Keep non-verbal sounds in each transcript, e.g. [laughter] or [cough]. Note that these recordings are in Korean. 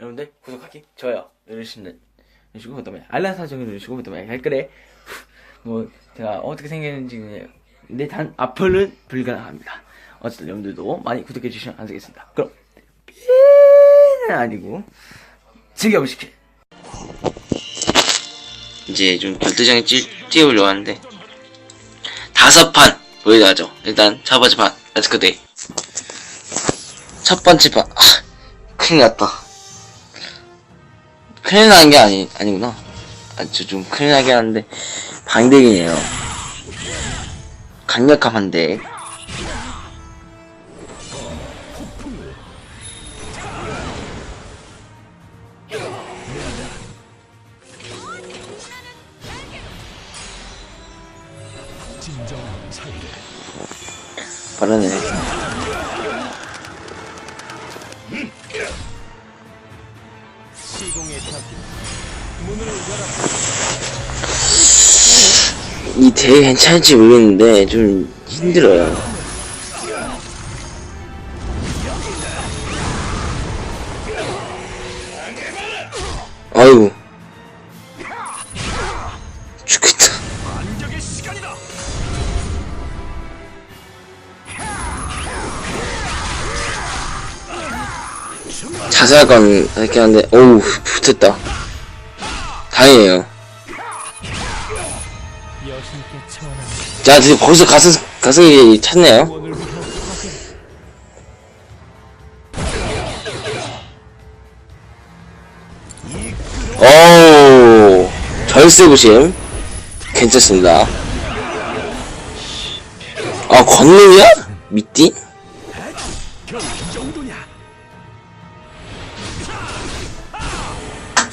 여러분들 구독하기, 좋아요 누르시는 누르시고 그다음에 알람 설정 누르시고 그다음에 댓글에 [laughs] 뭐 제가 어떻게 생겼는지 근데 단 앞으로는 불가능합니다. 어쨌든 여러분들도 많이 구독해 주시면 안 되겠습니다. 그럼 삐는 아니고 즐겨보시죠. 이제 좀 찌, 찌우려고 하는데 다섯 판 보여드려야죠. 일단 첫 번째 판 렛츠고 데이 첫 번째 판 아, 큰일 났다. 큰일 난 게 아니 아니구나. 아주 좀 큰일 나게 하는데 방대기네요. 강력한 차이를 빠르네. 이 대회 괜찮을지 모르겠는데 좀 힘들어요. 자살감 이렇게 하는데 어우 붙었다. 다행이에요. 자 드디어 거기서 가슴 가슴이 찼네요. 원을 위한 오 절세 부심 괜찮습니다. 아 권능이야? 미띠?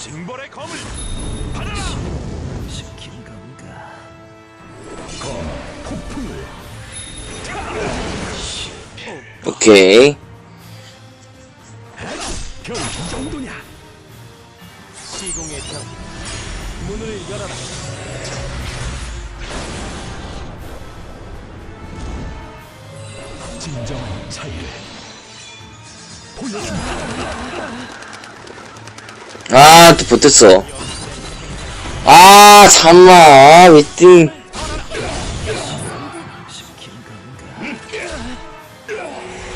징벌의 검을 받아라 시킨 건가? 폭풍을 오케이. 결이 정도냐? 시공의 탑 문을 열어라. 진정한 차이를 보여준다 아, 또 못했어. 아, 잠마. 아, 건가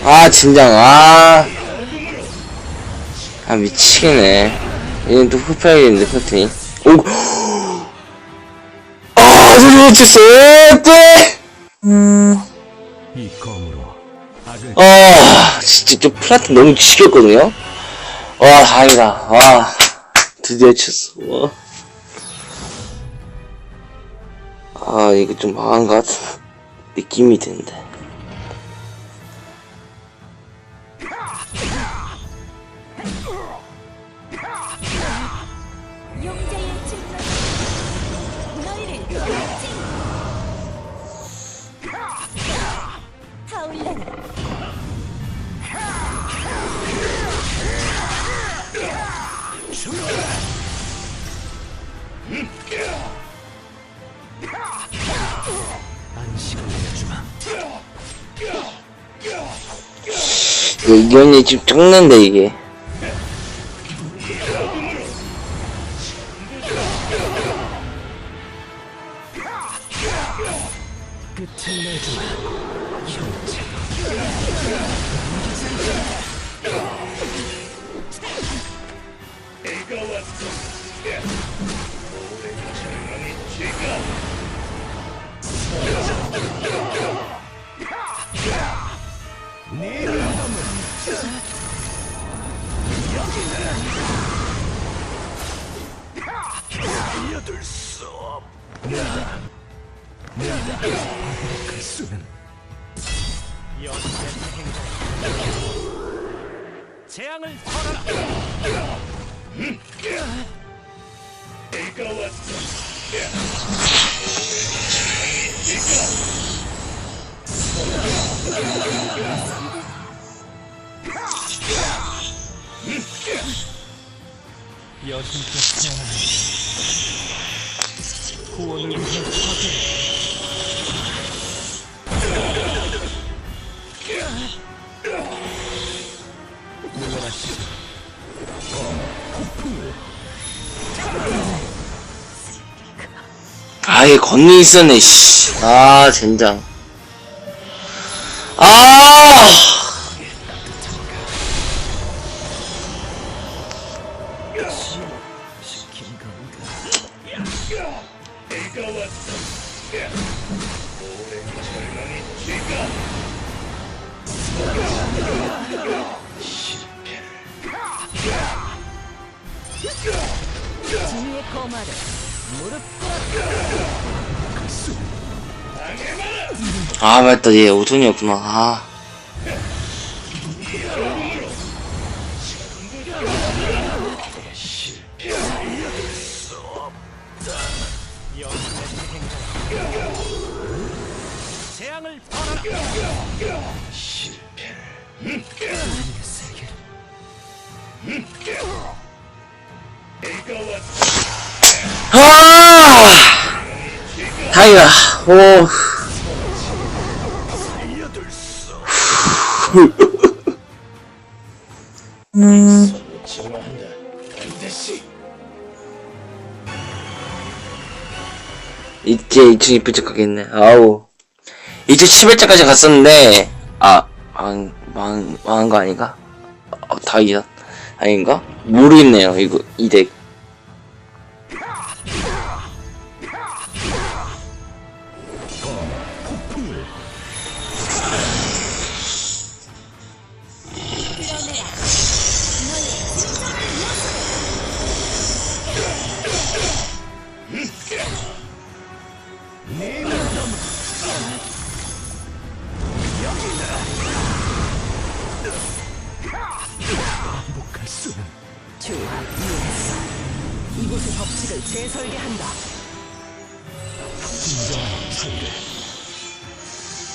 아, 진정. 아. 아, 미치겠네. 얘는 또 흡해야겠는데, 패턴이. 오. 아, 소리! 이 검으로 악을 아, 진짜 좀 플라트 너무 지겹거든요? 와, 다행이다. 와, 드디어 쳤어. 와. 아, 이거 좀 망한 것 같은 느낌이 드는데. 타올라 이거 이견이 지금 적는데, 이게. 끝을 내주마 재앙을 벌어라 아예 건너 있었네 젠장. 아? 지휘의 거마를 무릎 아 맞다 얘 퍼라. 아! 다행이다. 오. 이제 2층이 뾰족하겠네. 아우. 이제 11자까지 갔었는데, 아, 망, 망, 망한 거 아닌가? 어, 다행이다. 아닌가? 모르겠네요, 이거, 이 덱. 반복할 수는 주와 이에서 이곳의 법칙을 재설계한다. 진정한 차이를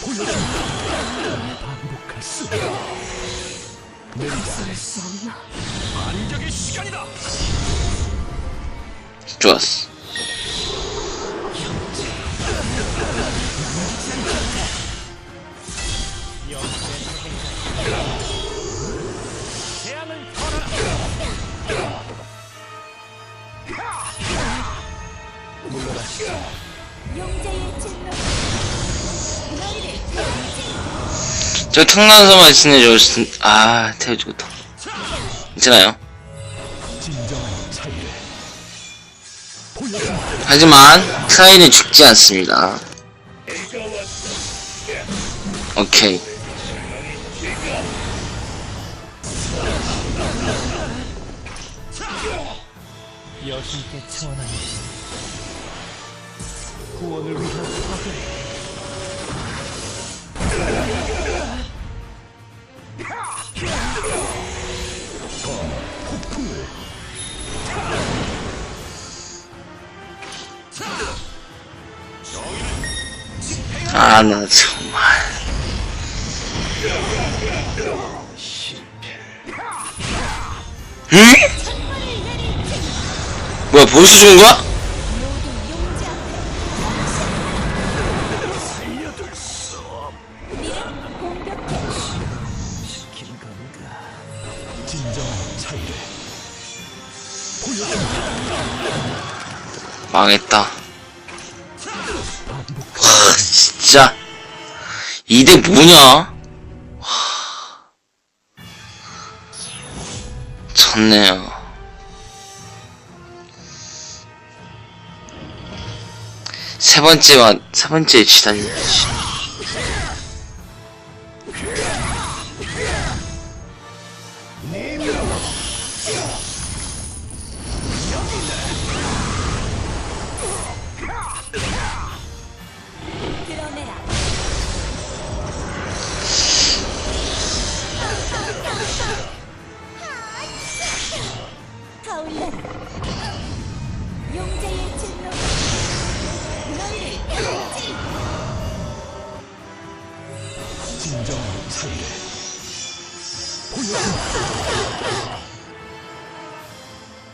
보여준다. 반복할 수는 내리다 수 없나? 반격의 시간이다. 좋았어. 저 청란서만 있으면 좋을 텐데, 아. 괜찮아요. 진정한 차이를 보여준다. 하지만, 트라이는 죽지 않습니다. 오케이. 여신께 청하나니 아, 나 정말. 응? 뭐야, 벌써 죽은 거야? 용 진짜. 이대 뭐냐? 하. 졌네요. 세 번째만, 세 번째 지다니. 씨.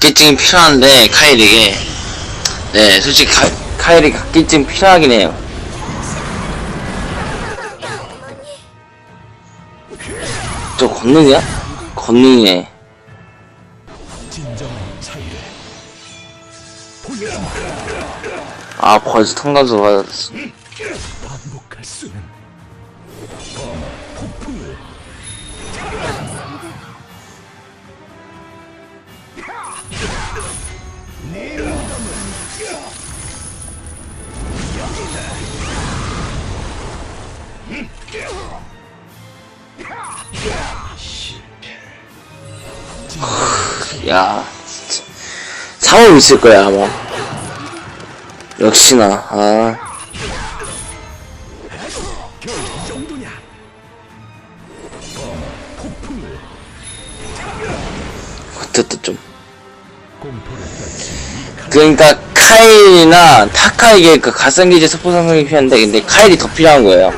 각기증이 필요한데 카일에게. 네 솔직히 카, 카일이 각기증 필요하긴 해요. 저 차이를 보여준다. 아 벌써 통감소 받았어 야 상황 있을 거야 아마. 역시나 아. 그것도 좀. 그러니까 카일이나 타카에게 그 가상기제 소포 상승이 필요한데 근데 카일이 더 필요한 거예요.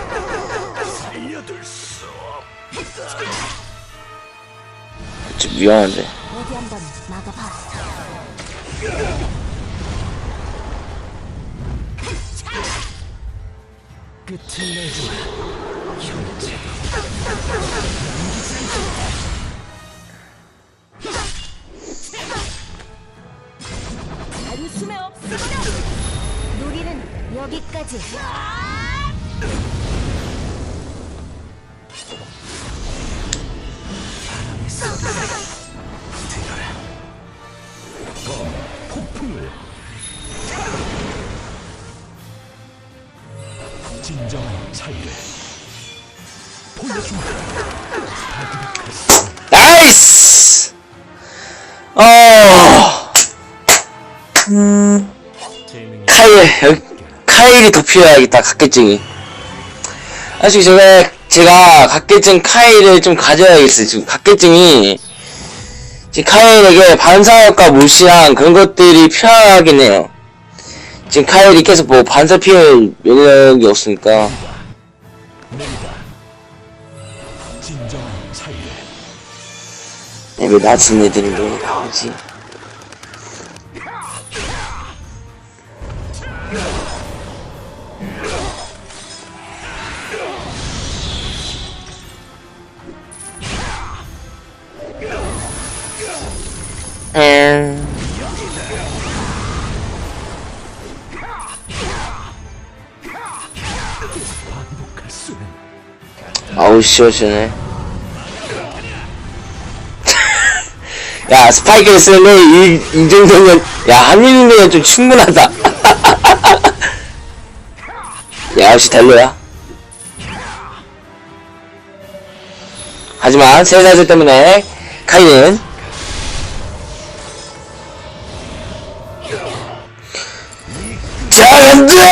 좀 위험한데 끝을 내주마. 형제. 단숨에 없습니다. 놀이는 여기까지. 진정한 차이를 보여준다. 나이스! 어. 재능이 카일 카일이 더 필요하겠다 각계증이. 사실 제가 제가 각계증 카일을 좀 가져야겠어요 지금. 각계증이. 지금 카일에게 반사효과 무시한 그런 것들이 필요하긴 해요 지금 카일이 계속 뭐 반사 피할 영역이 없으니까 네, 왜 낮은 애들이 왜 나오지 음. 아우 시원시원해 야 스파이크를 쓰는데 이, 이 정도면 야 한일이면 좀 충분하다. [laughs] 야 역시 델로야. 하지만 세사슬 때문에 카이는 잘한다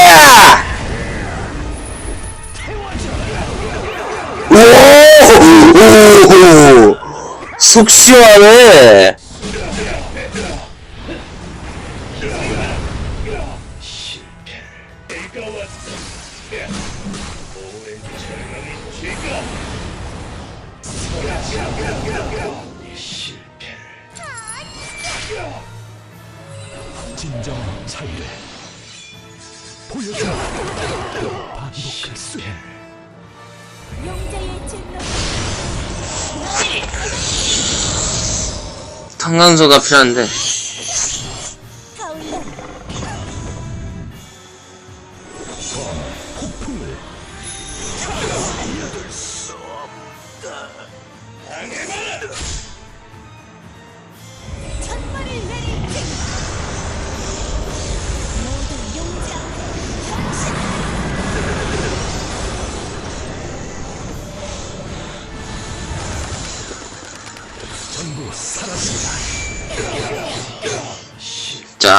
오! 속 시원해. 진정한 차이를 보여준다. 반복할 수는 용자의 진노. 탄간소가 필요한데. 이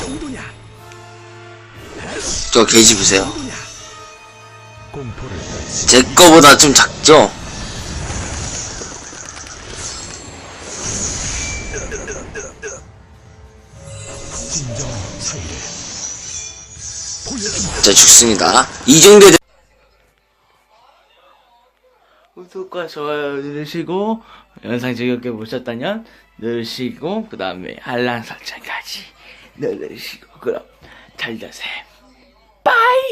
정도냐? 저 게이지 보세요. 제 거보다 좀 작죠? 자, 죽습니다. 이 정도 되... 구독과 좋아요 누르시고 영상 즐겁게 보셨다면 누르시고 그 다음에 알람 설정까지 누르시고 그럼 잘 자세요.